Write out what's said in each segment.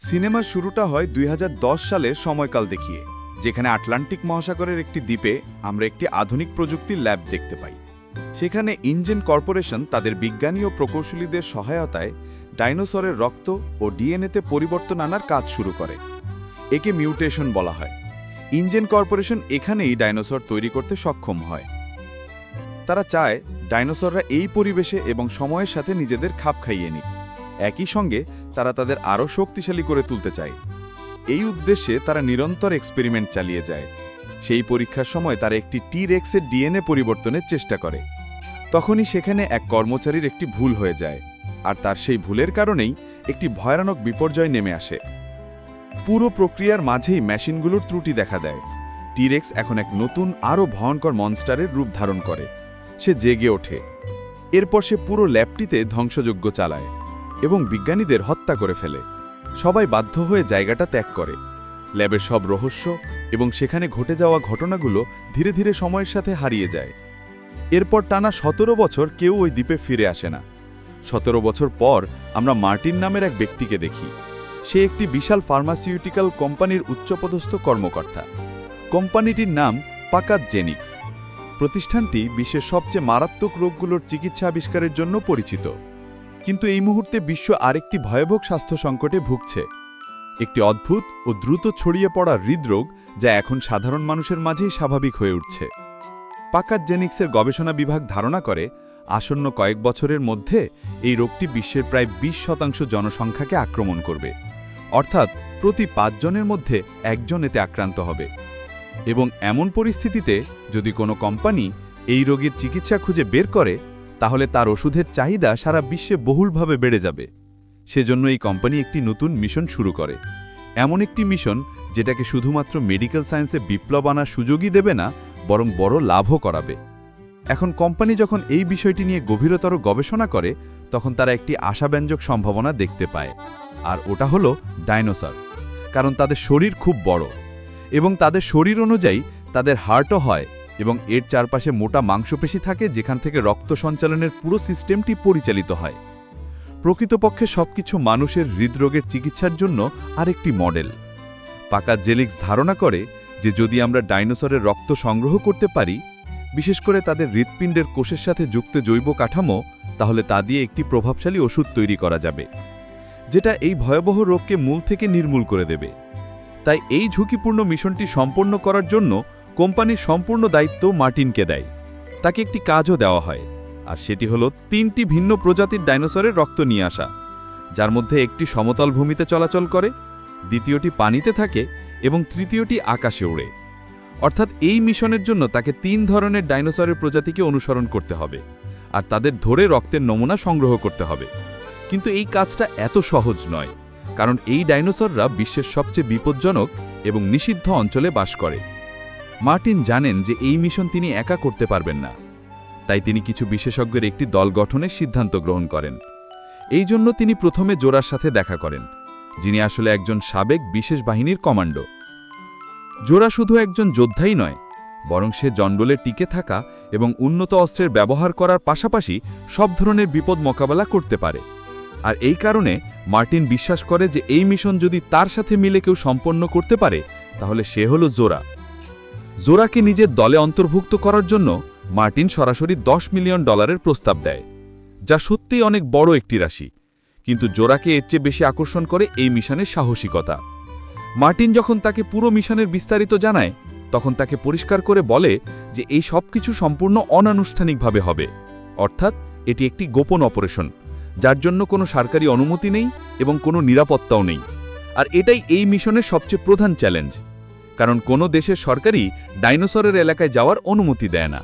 সিনেমার শুরুটা হয় দুই হাজার দশ সালের সময়কাল দেখিয়ে, যেখানে আটলান্টিক মহাসাগরের একটি দ্বীপে আমরা একটি আধুনিক প্রযুক্তির ল্যাব দেখতে পাই। সেখানে ইঞ্জিন কর্পোরেশন তাদের বিজ্ঞানী ও প্রকৌশলীদের সহায়তায় ডাইনোসরের রক্ত ও ডিএনএতে পরিবর্তন আনার কাজ শুরু করে। একে মিউটেশন বলা হয়। ইঞ্জিন কর্পোরেশন এখানেই ডাইনোসর তৈরি করতে সক্ষম হয়। তারা চায় ডাইনোসররা এই পরিবেশে এবং সময়ের সাথে নিজেদের খাপ খাইয়ে নিক। একই সঙ্গে তারা তাদের আরও শক্তিশালী করে তুলতে চায়। এই উদ্দেশ্যে তারা নিরন্তর এক্সপেরিমেন্ট চালিয়ে যায়। সেই পরীক্ষার সময় তারা একটি টি রেক্সের ডিএনএ পরিবর্তনের চেষ্টা করে। তখনই সেখানে এক কর্মচারীর একটি ভুল হয়ে যায়, আর তার সেই ভুলের কারণেই একটি ভয়ানক বিপর্যয় নেমে আসে। পুরো প্রক্রিয়ার মাঝেই মেশিনগুলোর ত্রুটি দেখা দেয়। টিরেক্স এখন এক নতুন, আরও ভয়ঙ্কর মনস্টারের রূপ ধারণ করে। সে জেগে ওঠে। এরপর সে পুরো ল্যাবটিতে ধ্বংসযজ্ঞ চালায়। এবং বিজ্ঞানীদের হত্যা করে ফেলে। সবাই বাধ্য হয়ে জায়গাটা ত্যাগ করে। ল্যাবের সব রহস্য এবং সেখানে ঘটে যাওয়া ঘটনাগুলো ধীরে ধীরে সময়ের সাথে হারিয়ে যায়। এরপর টানা সতেরো বছর কেউ ওই দ্বীপে ফিরে আসে না। সতেরো বছর পর আমরা মার্টিন নামের এক ব্যক্তিকে দেখি। সে একটি বিশাল ফার্মাসিউটিক্যাল কোম্পানির উচ্চপদস্থ কর্মকর্তা। কোম্পানিটির নাম পাকাত জেনিক্স। প্রতিষ্ঠানটি বিশ্বের সবচেয়ে মারাত্মক রোগগুলোর চিকিৎসা আবিষ্কারের জন্য পরিচিত। কিন্তু এই মুহূর্তে বিশ্ব আরেকটি ভয়াবহ স্বাস্থ্য সংকটে ভুগছে। একটি অদ্ভুত ও দ্রুত ছড়িয়ে পড়া হৃদরোগ যা এখন সাধারণ মানুষের মাঝেই স্বাভাবিক হয়ে উঠছে। পাকাত জেনিক্সের গবেষণা বিভাগ ধারণা করে, আসন্ন কয়েক বছরের মধ্যে এই রোগটি বিশ্বের প্রায় ২০ শতাংশ জনসংখ্যাকে আক্রমণ করবে। অর্থাৎ প্রতি পাঁচজনের মধ্যে একজন এতে আক্রান্ত হবে। এবং এমন পরিস্থিতিতে যদি কোনো কোম্পানি এই রোগীর চিকিৎসা খুঁজে বের করে তাহলে তার ওষুধের চাহিদা সারা বিশ্বে বহুলভাবে বেড়ে যাবে। সেজন্য এই কোম্পানি একটি নতুন মিশন শুরু করে। এমন একটি মিশন যেটাকে শুধুমাত্র মেডিকেল সায়েন্সে বিপ্লব আনার সুযোগই দেবে না, বরং বড় লাভও করাবে। এখন কোম্পানি যখন এই বিষয়টি নিয়ে গভীরতর গবেষণা করে, তখন তারা একটি আশাব্যঞ্জক সম্ভাবনা দেখতে পায়। আর ওটা হলো ডাইনোসর, কারণ তাদের শরীর খুব বড় এবং তাদের শরীর অনুযায়ী তাদের হার্টও হয়। এবং এর চারপাশে মোটা মাংসপেশি থাকে যেখান থেকে রক্ত সঞ্চালনের পুরো সিস্টেমটি পরিচালিত হয়। প্রকৃতপক্ষে সবকিছু মানুষের হৃদরোগের চিকিৎসার জন্য আরেকটি মডেল। পাকা জেলিক্স ধারণা করে যে যদি আমরা ডাইনোসরের রক্ত সংগ্রহ করতে পারি, বিশেষ করে তাদের হৃৎপিণ্ডের কোষের সাথে যুক্ত জৈব কাঠামো, তাহলে তা দিয়ে একটি প্রভাবশালী ওষুধ তৈরি করা যাবে, যেটা এই ভয়াবহ রোগকে মূল থেকে নির্মূল করে দেবে। তাই এই ঝুঁকিপূর্ণ মিশনটি সম্পন্ন করার জন্য কোম্পানির সম্পূর্ণ দায়িত্ব মার্টিনকে দেয়। তাকে একটি কাজও দেওয়া হয়, আর সেটি হলো তিনটি ভিন্ন প্রজাতির ডাইনোসরের রক্ত নিয়ে আসা, যার মধ্যে একটি সমতল ভূমিতে চলাচল করে, দ্বিতীয়টি পানিতে থাকে এবং তৃতীয়টি আকাশে ওড়ে। অর্থাৎ এই মিশনের জন্য তাকে তিন ধরনের ডাইনোসরের প্রজাতিকে অনুসরণ করতে হবে, আর তাদের ধরে রক্তের নমুনা সংগ্রহ করতে হবে। কিন্তু এই কাজটা এত সহজ নয়, কারণ এই ডাইনোসররা বিশ্বের সবচেয়ে বিপজ্জনক এবং নিষিদ্ধ অঞ্চলে বাস করে। মার্টিন জানেন যে এই মিশন তিনি একা করতে পারবেন না। তাই তিনি কিছু বিশেষজ্ঞের একটি দল গঠনের সিদ্ধান্ত গ্রহণ করেন। এই জন্য তিনি প্রথমে জোরার সাথে দেখা করেন, যিনি আসলে একজন সাবেক বিশেষ বাহিনীর কমান্ডো। জোরা শুধু একজন যোদ্ধাই নয়, বরং সে জন্ডলে টিকে থাকা এবং উন্নত অস্ত্রের ব্যবহার করার পাশাপাশি সব ধরনের বিপদ মোকাবেলা করতে পারে। আর এই কারণে মার্টিন বিশ্বাস করে যে এই মিশন যদি তার সাথে মিলে কেউ সম্পন্ন করতে পারে, তাহলে সে হল জোরা। জোরাকে নিজের দলে অন্তর্ভুক্ত করার জন্য মার্টিন সরাসরি 10 মিলিয়ন ডলারের প্রস্তাব দেয়, যা সত্যিই অনেক বড় একটি রাশি। কিন্তু জোরাকে এর চেয়ে বেশি আকর্ষণ করে এই মিশনের সাহসিকতা। মার্টিন যখন তাকে পুরো মিশনের বিস্তারিত জানায়, তখন তাকে পরিষ্কার করে বলে যে এই সব কিছু সম্পূর্ণ অনানুষ্ঠানিকভাবে হবে। অর্থাৎ এটি একটি গোপন অপারেশন, যার জন্য কোনো সরকারি অনুমতি নেই এবং কোনো নিরাপত্তাও নেই। আর এটাই এই মিশনের সবচেয়ে প্রধান চ্যালেঞ্জ। কারণ কোনো দেশের সরকারই ডাইনোসরের এলাকায় যাওয়ার অনুমতি দেয় না।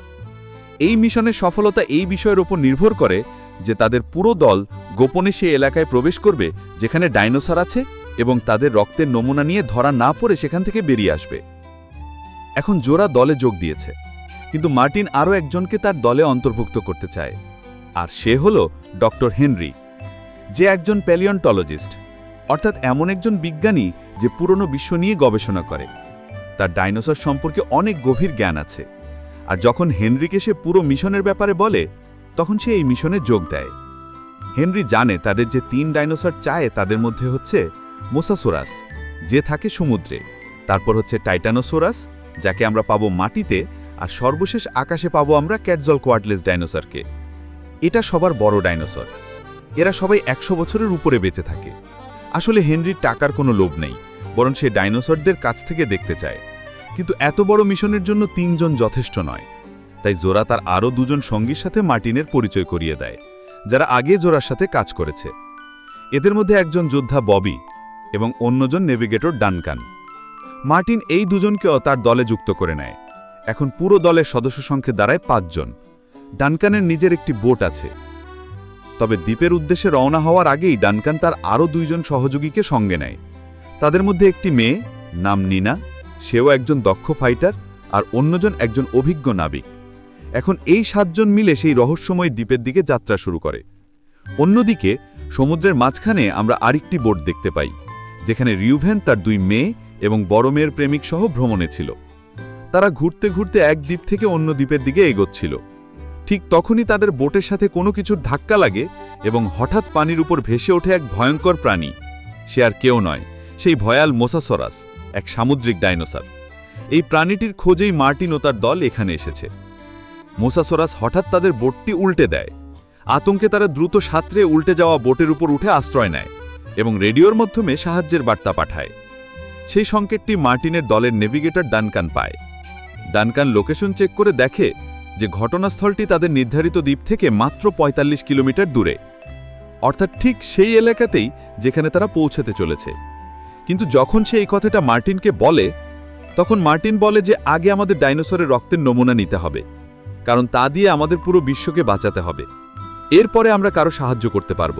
এই মিশনের সফলতা এই বিষয়ের উপর নির্ভর করে যে তাদের পুরো দল গোপনে সে এলাকায় প্রবেশ করবে যেখানে ডাইনোসর আছে এবং তাদের রক্তের নমুনা নিয়ে ধরা না পড়ে সেখান থেকে বেরিয়ে আসবে। এখন জোরা দলে যোগ দিয়েছে, কিন্তু মার্টিন আরও একজনকে তার দলে অন্তর্ভুক্ত করতে চায়, আর সে হল ডক্টর হেনরি, যে একজন প্যালিয়ন্টলজিস্ট অর্থাৎ এমন একজন বিজ্ঞানী যে পুরনো বিশ্ব নিয়ে গবেষণা করে। তার ডাইনোসর সম্পর্কে অনেক গভীর জ্ঞান আছে। আর যখন হেনরিকে সে পুরো মিশনের ব্যাপারে বলে, তখন সে এই মিশনে যোগ দেয়। হেনরি জানে তাদের যে তিন ডাইনোসর চায় তাদের মধ্যে হচ্ছে মোসাসোরাস, যে থাকে সমুদ্রে। তারপর হচ্ছে টাইটানোসোরাস, যাকে আমরা পাবো মাটিতে, আর সর্বশেষ আকাশে পাবো আমরা ক্যাটজল কোয়ার্টলেস ডাইনোসরকে। এটা সবার বড় ডাইনোসর। এরা সবাই একশো বছরের উপরে বেঁচে থাকে। আসলে হেনরির টাকার কোনো লোভ নেই। বরং সে ডাইনোসরদের কাছ থেকে দেখতে চায়। কিন্তু এত বড় মিশনের জন্য তিনজন যথেষ্ট নয়। তাই জোরা তার আরও দুজন সঙ্গীর সাথে মার্টিনের পরিচয় করিয়ে দেয়, যারা আগে জোরার সাথে কাজ করেছে। এদের মধ্যে একজন যোদ্ধা ববি এবং অন্যজন নেভিগেটর ডানকান। মার্টিন এই দুজনকেও তার দলে যুক্ত করে নেয়। এখন পুরো দলের সদস্য সংখ্যে দাঁড়ায় পাঁচজন। ডানকানের নিজের একটি বোট আছে। তবে দ্বীপের উদ্দেশ্যে রওনা হওয়ার আগেই ডানকান তার আরও দুইজন সহযোগীকে সঙ্গে নেয়। তাদের মধ্যে একটি মেয়ে নাম নিনা। সেও একজন দক্ষ ফাইটার আর অন্যজন একজন অভিজ্ঞ নাবিক। এখন এই সাতজন মিলে সেই রহস্যময় দ্বীপের দিকে যাত্রা শুরু করে। অন্যদিকে সমুদ্রের মাঝখানে আমরা আরেকটি বোট দেখতে পাই, যেখানে রিউভেন তার দুই মেয়ে এবং বড় মেয়ের প্রেমিক সহ ভ্রমণে ছিল। তারা ঘুরতে ঘুরতে এক দ্বীপ থেকে অন্য দ্বীপের দিকে এগোচ্ছিল। ঠিক তখনই তাদের বোটের সাথে কোনো কিছুর ধাক্কা লাগে এবং হঠাৎ পানির উপর ভেসে ওঠে এক ভয়ঙ্কর প্রাণী। সে আর কেউ নয়। সেই ভয়াল মোসাসরাস, এক সামুদ্রিক ডাইনোসর। এই প্রাণীটির খোঁজেই মার্টিন ও তার দল এখানে এসেছে। মোসাসরাস হঠাৎ তাদের বোটটি উল্টে দেয়। আতঙ্কে তারা দ্রুত সাঁতরে উল্টে যাওয়া বোটের উপর উঠে আশ্রয় নেয় এবং রেডিওর মাধ্যমে সাহায্যের বার্তা পাঠায়। সেই সংকেতটি মার্টিনের দলের নেভিগেটর ডানকান পায়। ডানকান লোকেশন চেক করে দেখে যে ঘটনাস্থলটি তাদের নির্ধারিত দ্বীপ থেকে মাত্র ৪৫ কিলোমিটার দূরে। অর্থাৎ ঠিক সেই এলাকাতেই যেখানে তারা পৌঁছাতে চলেছে। কিন্তু যখন সে এই কথাটা মার্টিনকে বলে, তখন মার্টিন বলে যে আগে আমাদের ডাইনোসরের রক্তের নমুনা নিতে হবে, কারণ তা দিয়ে আমাদের পুরো বিশ্বকে বাঁচাতে হবে। এরপরে আমরা কারও সাহায্য করতে পারব।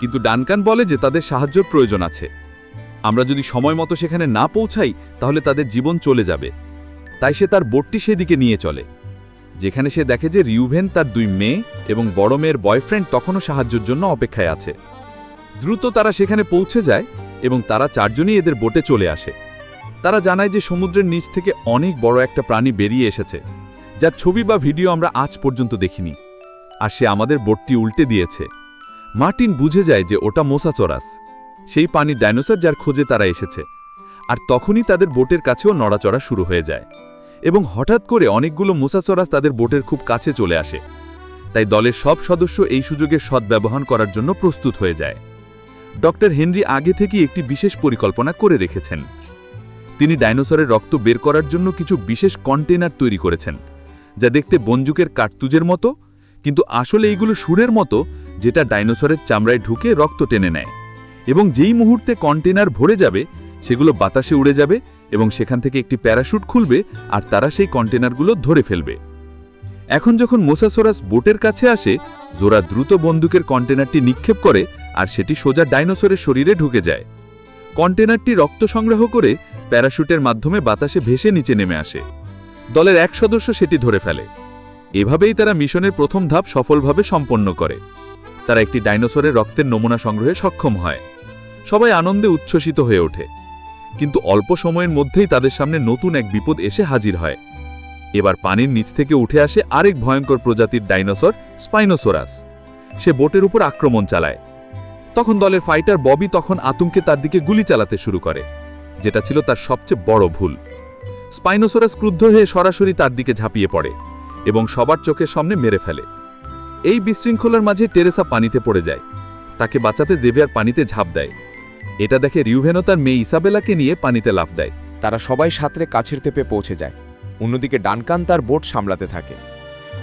কিন্তু ডানকান বলে যে তাদের সাহায্যের প্রয়োজন আছে। আমরা যদি সময় মতো সেখানে না পৌঁছাই, তাহলে তাদের জীবন চলে যাবে। তাই সে তার বোটটি সেদিকে নিয়ে চলে, যেখানে সে দেখে যে রিউভেন তার দুই মেয়ে এবং বড় মেয়ের বয়ফ্রেন্ড তখনও সাহায্যের জন্য অপেক্ষায় আছে। দ্রুত তারা সেখানে পৌঁছে যায় এবং তারা চারজনই এদের বোটে চলে আসে। তারা জানায় যে সমুদ্রের নিচ থেকে অনেক বড় একটা প্রাণী বেরিয়ে এসেছে, যার ছবি বা ভিডিও আমরা আজ পর্যন্ত দেখিনি। আর সে আমাদের বোটটি উল্টে দিয়েছে। মার্টিন বুঝে যায় যে ওটা মোসাচরাস, সেই পানির ডাইনোসর যার খোঁজে তারা এসেছে, আর তখনই তাদের বোটের কাছেও নড়াচড়া শুরু হয়ে যায় এবং হঠাৎ করে অনেকগুলো মোসাচরাস তাদের বোটের খুব কাছে চলে আসে। তাই দলের সব সদস্য এই সুযোগের সদ্ব্যবহার করার জন্য প্রস্তুত হয়ে যায়। ডক্টর হেনরি আগে থেকেই একটি বিশেষ পরিকল্পনা করে রেখেছেন। তিনি ডাইনোসরের রক্ত বের করার জন্য কিছু বিশেষ কন্টেনার তৈরি করেছেন, যা দেখতে বন্দুকের কার্তুজের মতো, কিন্তু আসলে এইগুলো সুরের মতো, যেটা ডাইনোসরের চামড়ায় ঢুকে রক্ত টেনে নেয়। এবং যেই মুহূর্তে কন্টেনার ভরে যাবে, সেগুলো বাতাসে উড়ে যাবে এবং সেখান থেকে একটি প্যারাশুট খুলবে আর তারা সেই কন্টেনারগুলো ধরে ফেলবে। এখন যখন মোসাসোরাস বোটের কাছে আসে, জোরা দ্রুত বন্দুকের কন্টেনারটি নিক্ষেপ করে আর সেটি সোজা ডাইনোসরের শরীরে ঢুকে যায়। কন্টেনারটি রক্ত সংগ্রহ করে প্যারাশুটের মাধ্যমে বাতাসে ভেসে নিচে নেমে আসে। দলের এক সদস্য সেটি ধরে ফেলে। এভাবেই তারা মিশনের প্রথম ধাপ সফলভাবে সম্পন্ন করে। তারা একটি ডাইনোসরের রক্তের নমুনা সংগ্রহে সক্ষম হয়। সবাই আনন্দে উচ্ছ্বসিত হয়ে ওঠে। কিন্তু অল্প সময়ের মধ্যেই তাদের সামনে নতুন এক বিপদ এসে হাজির হয়। এবার পানির নিচ থেকে উঠে আসে আরেক ভয়ঙ্কর প্রজাতির ডাইনোসর স্পাইনোসোরাস। সে বোটের উপর আক্রমণ চালায়। তখন দলের ফাইটার ববি তখন আতঙ্কে তার দিকে গুলি চালাতে শুরু করে, যেটা ছিল তার সবচেয়ে বড় ভুল। স্পাইনোসোরাস ক্রুদ্ধ হয়ে সরাসরি তার দিকে ঝাঁপিয়ে পড়ে এবং সবার চোখের সামনে মেরে ফেলে। এই বিশৃঙ্খলার মাঝে টেরেসা পানিতে পড়ে যায়। তাকে বাঁচাতে জেভিয়ার পানিতে ঝাঁপ দেয়। এটা দেখে রিউভেনো তার মেয়ে ইসাবেলাকে নিয়ে পানিতে লাফ দেয়। তারা সবাই সাঁতরে কাছের তেপে পৌঁছে যায়। অন্যদিকে ডানকান তার বোট সামলাতে থাকে।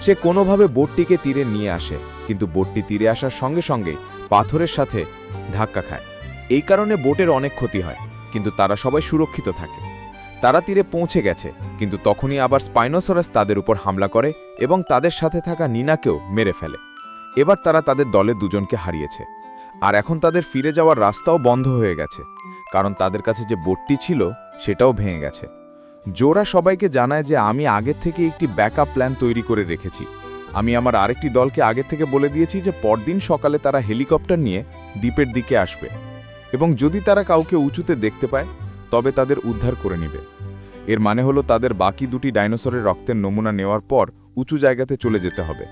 সে কোনোভাবে বোটটিকে তীরে নিয়ে আসে, কিন্তু বোটটি তীরে আসার সঙ্গে সঙ্গে পাথরের সাথে ধাক্কা খায়। এই কারণে বোটের অনেক ক্ষতি হয়, কিন্তু তারা সবাই সুরক্ষিত থাকে। তারা তীরে পৌঁছে গেছে, কিন্তু তখনই আবার স্পাইনোসরাস তাদের উপর হামলা করে এবং তাদের সাথে থাকা নিনাকেও মেরে ফেলে। এবার তারা তাদের দলে দুজনকে হারিয়েছে। আর এখন তাদের ফিরে যাওয়ার রাস্তাও বন্ধ হয়ে গেছে, কারণ তাদের কাছে যে বোটটি ছিল, সেটাও ভেঙে গেছে। জোরা সবাইকে জানায় যে আমি আগের থেকে একটি ব্যাকআপ প্ল্যান তৈরি করে রেখেছি। আমি আমার আরেকটি দলকে আগের থেকে বলে দিয়েছি যে পরদিন সকালে তারা হেলিকপ্টার নিয়ে দ্বীপের দিকে আসবে এবং যদি তারা কাউকে উঁচুতে দেখতে পায়, তবে তাদের উদ্ধার করে নেবে। এর মানে হলো তাদের বাকি দুটি ডাইনোসরের রক্তের নমুনা নেওয়ার পর উঁচু জায়গাতে চলে যেতে হবে,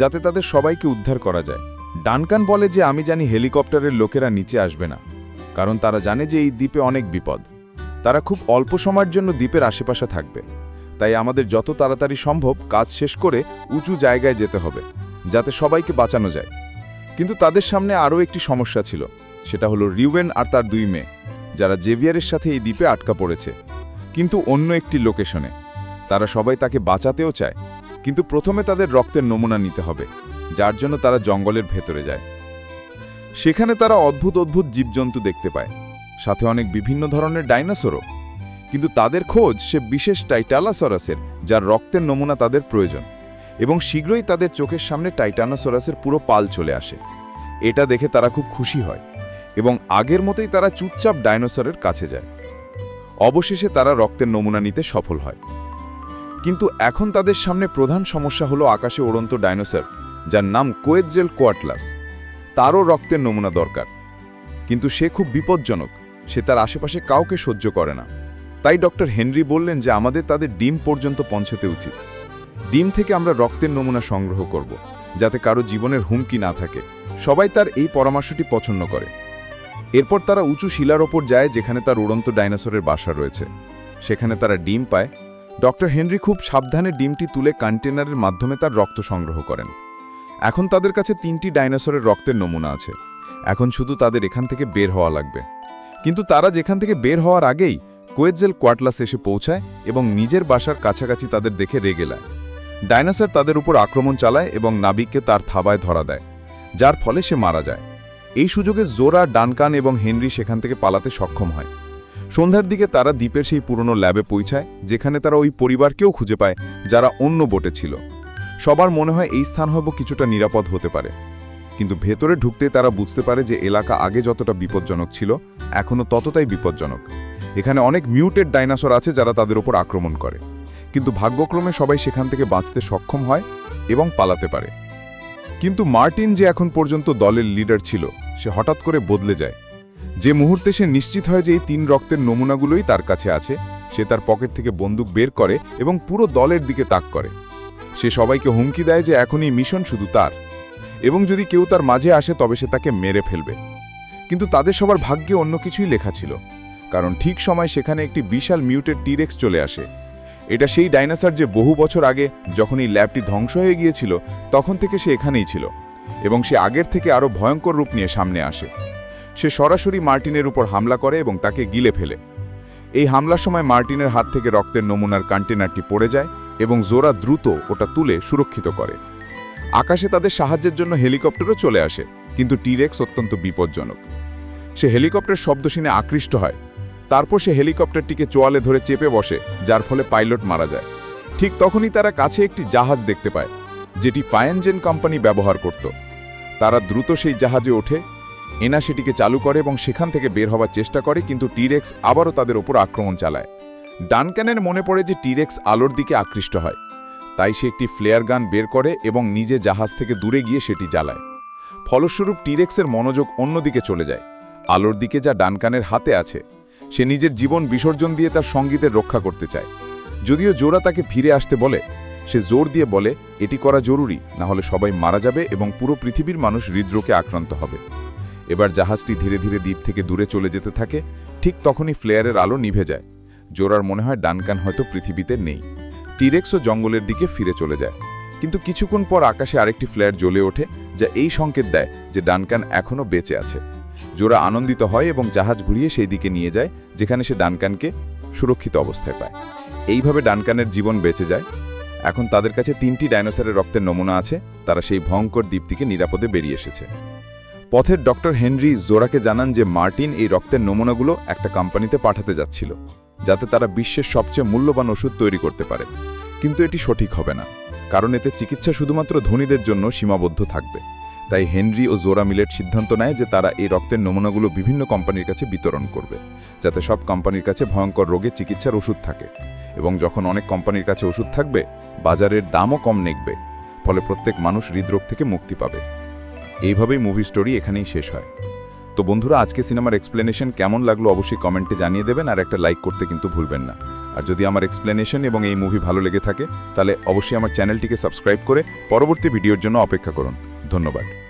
যাতে তাদের সবাইকে উদ্ধার করা যায়। ডানকান বলে যে আমি জানি হেলিকপ্টারের লোকেরা নিচে আসবে না, কারণ তারা জানে যে এই দ্বীপে অনেক বিপদ। তারা খুব অল্প সময়ের জন্য দ্বীপের আশেপাশে থাকবে। তাই আমাদের যত তাড়াতাড়ি সম্ভব কাজ শেষ করে উঁচু জায়গায় যেতে হবে, যাতে সবাইকে বাঁচানো যায়। কিন্তু তাদের সামনে আরও একটি সমস্যা ছিল, সেটা হলো রিউয়েন আর তার দুই মেয়ে, যারা জেভিয়ারের সাথে এই দ্বীপে আটকা পড়েছে, কিন্তু অন্য একটি লোকেশনে। তারা সবাই তাকে বাঁচাতেও চায়, কিন্তু প্রথমে তাদের রক্তের নমুনা নিতে হবে, যার জন্য তারা জঙ্গলের ভেতরে যায়। সেখানে তারা অদ্ভুত অদ্ভুত জীবজন্তু দেখতে পায়, সাথে অনেক বিভিন্ন ধরনের ডাইনোসরও। কিন্তু তাদের খোঁজ সে বিশেষ টাইটালাসরাসের যার রক্তের নমুনা তাদের প্রয়োজন। এবং শীঘ্রই তাদের চোখের সামনে টাইটানোসরাসের পুরো পাল চলে আসে। এটা দেখে তারা খুব খুশি হয় এবং আগের মতোই তারা চুপচাপ ডাইনোসরের কাছে যায়। অবশেষে তারা রক্তের নমুনা নিতে সফল হয়। কিন্তু এখন তাদের সামনে প্রধান সমস্যা হলো আকাশে উড়ন্ত ডাইনোসর, যার নাম কোয়েৎজেল কোয়াটলাস। তারও রক্তের নমুনা দরকার। কিন্তু সে খুব বিপজ্জনক, সে তার আশেপাশে কাউকে সহ্য করে না। তাই ডক্টর হেনরি বললেন যে আমাদের তাদের ডিম পর্যন্ত পৌঁছতে উচিত। ডিম থেকে আমরা রক্তের নমুনা সংগ্রহ করব, যাতে কারও জীবনের হুমকি না থাকে। সবাই তার এই পরামর্শটি পছন্দ করে। এরপর তারা উঁচু শিলার ওপর যায়, যেখানে তার উড়ন্ত ডাইনোসরের বাসা রয়েছে। সেখানে তারা ডিম পায়। ডক্টর হেনরি খুব সাবধানে ডিমটি তুলে কন্টেনারের মাধ্যমে তার রক্ত সংগ্রহ করেন। এখন তাদের কাছে তিনটি ডাইনোসরের রক্তের নমুনা আছে। এখন শুধু তাদের এখান থেকে বের হওয়া লাগবে। কিন্তু তারা যেখান থেকে বের হওয়ার আগেই কোয়েৎজেল কোয়াটলাস এসে পৌঁছায় এবং নিজের বাসার কাছাকাছি তাদের দেখে রেগে লায় ডাইনোসর তাদের উপর আক্রমণ চালায় এবং নাবিককে তার থাবায় ধরা দেয়, যার ফলে সে মারা যায়। এই সুযোগে জোরা, ডানকান এবং হেনরি সেখান থেকে পালাতে সক্ষম হয়। সন্ধ্যার দিকে তারা দ্বীপের সেই পুরনো ল্যাবে পৌঁছায়, যেখানে তারা ওই পরিবারকেও খুঁজে পায়, যারা অন্য বোটে ছিল। সবার মনে হয় এই স্থান হয়তো কিছুটা নিরাপদ হতে পারে। কিন্তু ভেতরে ঢুকতে তারা বুঝতে পারে যে এলাকা আগে যতটা বিপজ্জনক ছিল এখনও ততটাই বিপজ্জনক। এখানে অনেক মিউটেড ডাইনোসর আছে যারা তাদের উপর আক্রমণ করে। কিন্তু ভাগ্যক্রমে সবাই সেখান থেকে বাঁচতে সক্ষম হয় এবং পালাতে পারে। কিন্তু মার্টিন যে এখন পর্যন্ত দলের লিডার ছিল, সে হঠাৎ করে বদলে যায়। যে মুহূর্তে সে নিশ্চিত হয় যে এই তিন রক্তের নমুনাগুলোই তার কাছে আছে, সে তার পকেট থেকে বন্দুক বের করে এবং পুরো দলের দিকে তাক করে। সে সবাইকে হুমকি দেয় যে এখন এই মিশন শুধু তার। এবং যদি কেউ তার মাঝে আসে, তবে সে তাকে মেরে ফেলবে। কিন্তু তাদের সবার ভাগ্যে অন্য কিছুই লেখা ছিল। কারণ ঠিক সময় সেখানে একটি বিশাল মিউটেড টিরেক্স চলে আসে। এটা সেই ডাইনোসর যে বহু বছর আগে যখন এই ল্যাবটি ধ্বংস হয়ে গিয়েছিল, তখন থেকে সে এখানেই ছিল এবং সে আগের থেকে আরও ভয়ঙ্কর রূপ নিয়ে সামনে আসে। সে সরাসরি মার্টিনের উপর হামলা করে এবং তাকে গিলে ফেলে। এই হামলার সময় মার্টিনের হাত থেকে রক্তের নমুনার কন্টেনারটি পড়ে যায় এবং জোরা দ্রুত ওটা তুলে সুরক্ষিত করে। আকাশে তাদের সাহায্যের জন্য হেলিকপ্টারও চলে আসে, কিন্তু টিরেক্স অত্যন্ত বিপজ্জনক। সে হেলিকপ্টার শব্দ শুনে আকৃষ্ট হয়। তারপর সে হেলিকপ্টারটিকে চোয়ালে ধরে চেপে বসে, যার ফলে পাইলট মারা যায়। ঠিক তখনই তারা কাছে একটি জাহাজ দেখতে পায়, যেটি পায়েনজেন কোম্পানি ব্যবহার করত। তারা দ্রুত সেই জাহাজে ওঠে, এনা সেটিকে চালু করে এবং সেখান থেকে বের হওয়ার চেষ্টা করে, কিন্তু টিরেক্স আবারও তাদের ওপর আক্রমণ চালায়। ডানক্যানের মনে পড়ে যে টিরেক্স আলোর দিকে আকৃষ্ট হয়, তাই সে একটি ফ্লেয়ার গান বের করে এবং নিজে জাহাজ থেকে দূরে গিয়ে সেটি জ্বালায়। ফলস্বরূপ টিরেক্সের মনোযোগ অন্যদিকে চলে যায়, আলোর দিকে যা ডানকানের হাতে আছে। সে নিজের জীবন বিসর্জন দিয়ে তার সঙ্গীতের রক্ষা করতে চায়। যদিও জোরা তাকে ফিরে আসতে বলে, সে জোর দিয়ে বলে, এটি করা জরুরি, না হলে সবাই মারা যাবে এবং পুরো পৃথিবীর মানুষ হৃদরোগে আক্রান্ত হবে। এবার জাহাজটি ধীরে ধীরে দ্বীপ থেকে দূরে চলে যেতে থাকে, ঠিক তখনই ফ্লেয়ারের আলো নিভে যায়। জোরার মনে হয় ডানকান হয়তো পৃথিবীতে নেই। টিরেক্সও জঙ্গলের দিকে ফিরে চলে যায়। কিন্তু কিছুক্ষণ পর আকাশে আরেকটি ফ্লেয়ার জ্বলে ওঠে, যা এই সংকেত দেয় যে ডানকান এখনও বেঁচে আছে। জোরা আনন্দিত হয় এবং জাহাজ ঘুরিয়ে সেই দিকে নিয়ে যায়, যেখানে সে ডানকানকে সুরক্ষিত অবস্থায় পায়। এইভাবে ডানকানের জীবন বেঁচে যায়। এখন তাদের কাছে তিনটি ডাইনোসরের রক্তের নমুনা আছে, তারা সেই ভয়ঙ্কর দ্বীপ থেকে নিরাপদে বেরিয়ে এসেছে। পথের ডক্টর হেনরি জোরাকে জানান যে মার্টিন এই রক্তের নমুনাগুলো একটা কোম্পানিতে পাঠাতে যাচ্ছিল, যাতে তারা বিশ্বের সবচেয়ে মূল্যবান ওষুধ তৈরি করতে পারে। কিন্তু এটি সঠিক হবে না, কারণ এতে চিকিৎসা শুধুমাত্র ধনীদের জন্য সীমাবদ্ধ থাকবে। তাই হেনরি ও জোরা মিলেট সিদ্ধান্ত নেয় যে তারা এই রক্তের নমুনাগুলো বিভিন্ন কোম্পানির কাছে বিতরণ করবে, যাতে সব কোম্পানির কাছে ভয়ঙ্কর রোগের চিকিৎসার ওষুধ থাকে। এবং যখন অনেক কোম্পানির কাছে ওষুধ থাকবে, বাজারের দামও কম নেকবে, ফলে প্রত্যেক মানুষ হৃদরোগ থেকে মুক্তি পাবে। এইভাবেই মুভি স্টোরি এখানেই শেষ হয়। তো বন্ধুরা, আজকে সিনেমার এক্সপ্লেনেশন কেমন লাগল অবশ্যই কমেন্টে জানিয়ে দেবেন, আর একটা লাইক করতে কিন্তু ভুলবেন না। আর যদি আমার এক্সপ্লেনেশন এবং এই মুভি ভালো লেগে থাকে, তাহলে অবশ্যই আমার চ্যানেলটিকে সাবস্ক্রাইব করে পরবর্তী ভিডিওর জন্য অপেক্ষা করুন। ধন্যবাদ।